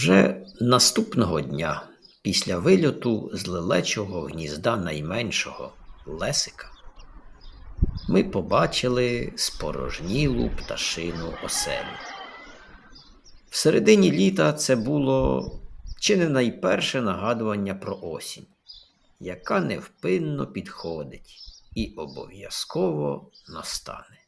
Вже наступного дня, після вильоту з лелечого гнізда найменшого Лесика, ми побачили спорожнілу пташину оселю. В середині літа це було чи не найперше нагадування про осінь, яка невпинно підходить і обов'язково настане.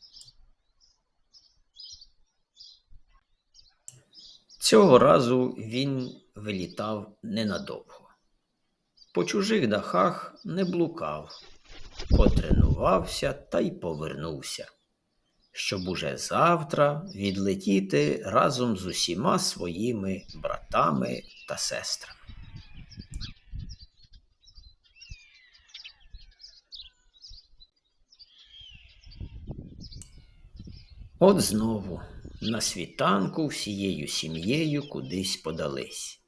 Цього разу він вилітав ненадовго. По чужих дахах не блукав, потренувався та й повернувся, щоб уже завтра відлетіти разом з усіма своїми братами та сестрами. От знову на світанку всією сім'єю кудись подались.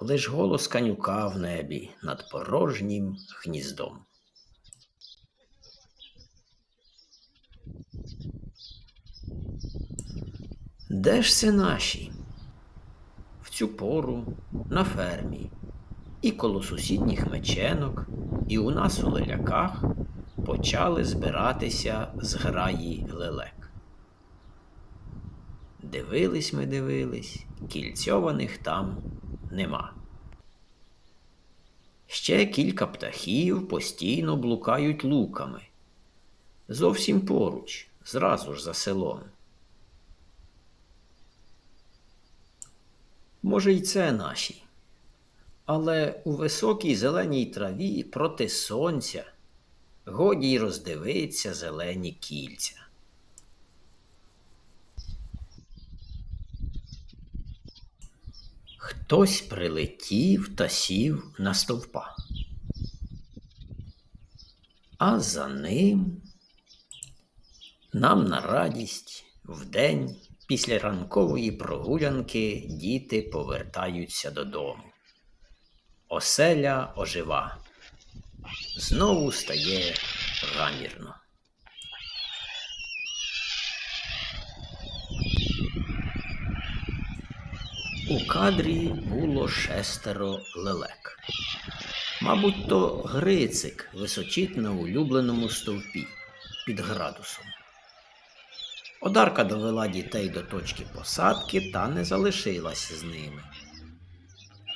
Лиш голос канюка в небі над порожнім гніздом. Де ж це наші? В цю пору на фермі, і коло сусідніх меченок, і у нас у леляках почали збиратися зграї лелек. Дивились ми, дивились, кільцьованих там нема. Ще кілька птахів постійно блукають луками. Зовсім поруч, зразу ж за селом. Може, й це наші. Але у високій зеленій траві проти сонця годі й роздивиться зелені кільця. Хтось прилетів та сів на стовпа. А за ним нам на радість вдень після ранкової прогулянки діти повертаються додому. Оселя ожива. Знову стає гамірно. У кадрі було шестеро лелек. Мабуть, то Грицик височить на улюбленому стовпі під градусом. Одарка довела дітей до точки посадки та не залишилась з ними.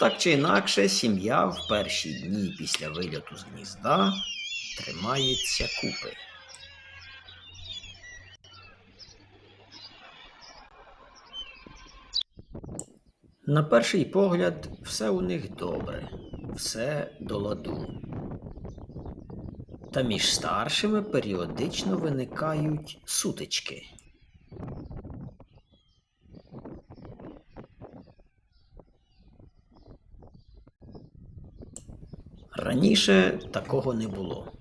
Так чи інакше, сім'я в перші дні після вильоту з гнізда тримається купи. На перший погляд, все у них добре, все до ладу. Та між старшими періодично виникають сутички. Раніше такого не було.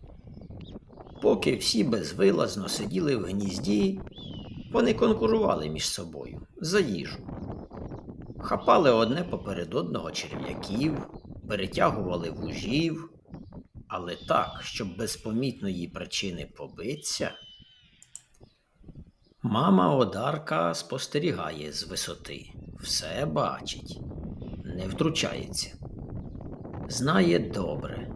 Поки всі безвилазно сиділи в гнізді, вони конкурували між собою за їжу. Хапали одне поперед одного черв'яків, перетягували вужів, але так, щоб без помітної причини побиться. Мама Одарка спостерігає з висоти, все бачить, не втручається. Знає добре.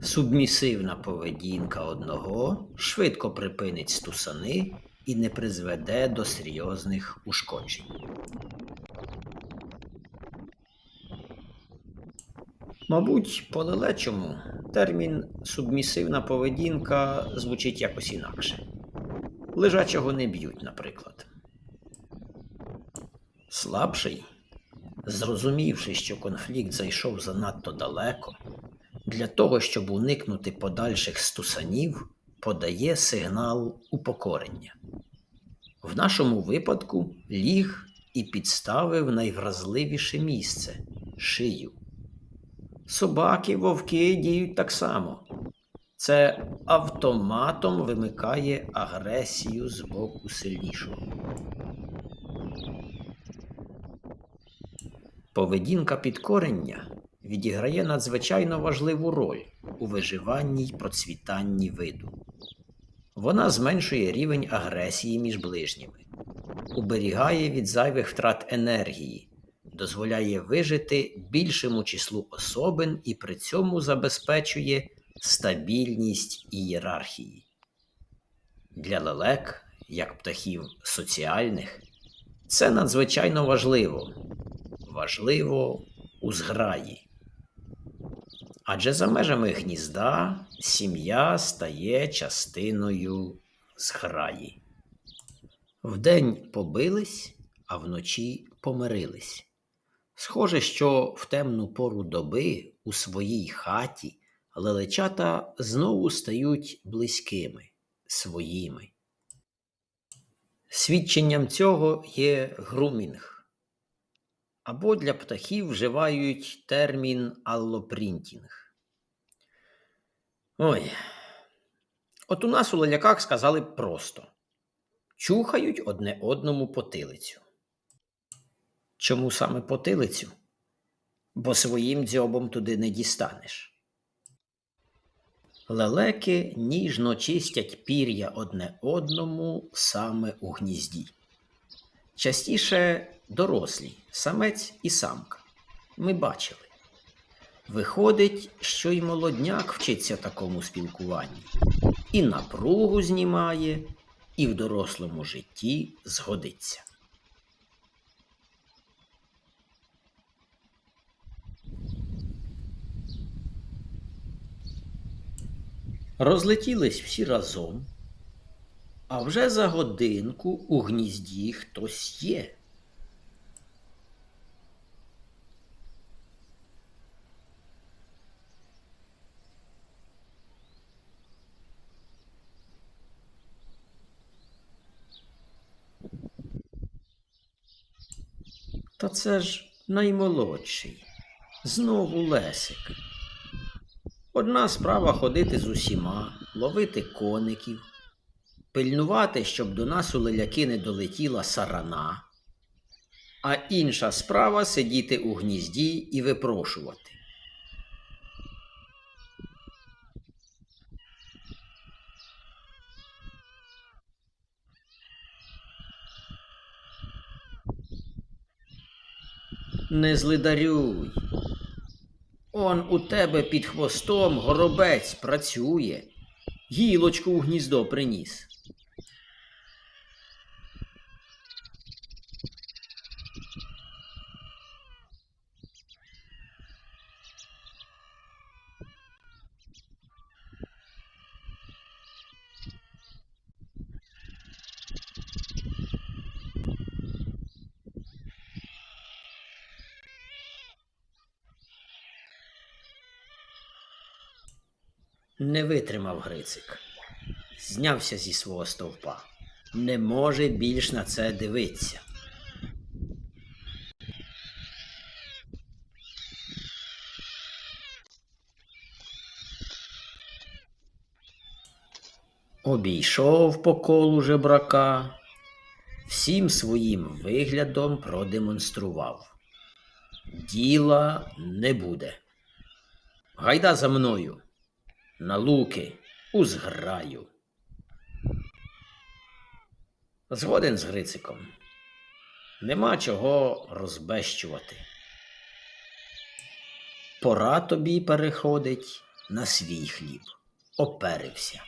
Субмісивна поведінка одного швидко припинить стусани і не призведе до серйозних ушкоджень. Мабуть, по лелечому термін субмісивна поведінка звучить якось інакше. Лежачого не б'ють, наприклад. Слабший, зрозумівши, що конфлікт зайшов занадто далеко, для того, щоб уникнути подальших стусанів, подає сигнал упокорення. В нашому випадку ліг і підставив найвразливіше місце шию. Собаки, вовки діють так само. Це автоматом вимикає агресію з боку сильнішого. Поведінка підкорення відіграє надзвичайно важливу роль у виживанні й процвітанні виду. Вона зменшує рівень агресії між ближніми, уберігає від зайвих втрат енергії, дозволяє вижити більшому числу особин і при цьому забезпечує стабільність ієрархії. Для лелек, як птахів соціальних, це надзвичайно важливо. Важливо у зграї. Адже за межами гнізда сім'я стає частиною зграї. Вдень побились, а вночі помирились. Схоже, що в темну пору доби у своїй хаті лелечата знову стають близькими, своїми. Свідченням цього є грумінг. Або для птахів вживають термін аллопрінтінг. Ой. От у нас у леляках сказали просто чухають одне одному потилицю. Чому саме потилицю? Бо своїм дзьобом туди не дістанеш. Лелеки ніжно чистять пір'я одне одному саме у гнізді. Частіше дорослі, самець і самка. Ми бачили. Виходить, що й молодняк вчиться такому спілкуванні, і напругу знімає, і в дорослому житті згодиться. Розлетілись всі разом, а вже за годинку у гнізді хтось є. Та це ж наймолодший. Знову Лесик. Одна справа ходити з усіма, ловити коників, пильнувати, щоб до нас у леляки не долетіла сарана, а інша справа сидіти у гнізді і випрошувати. Не злидарюй. Он у тебе під хвостом горобець працює. Гілочку у гніздо приніс. Не витримав Грицик. Знявся зі свого стовпа. Не може більш на це дивитися. Обійшов по колу жебрака, всім своїм виглядом продемонстрував. Діла не буде. Гайда за мною на луки у зграю. Згоден з Грициком. Нема чого розбещувати. Пора тобі переходить на свій хліб. Оперився.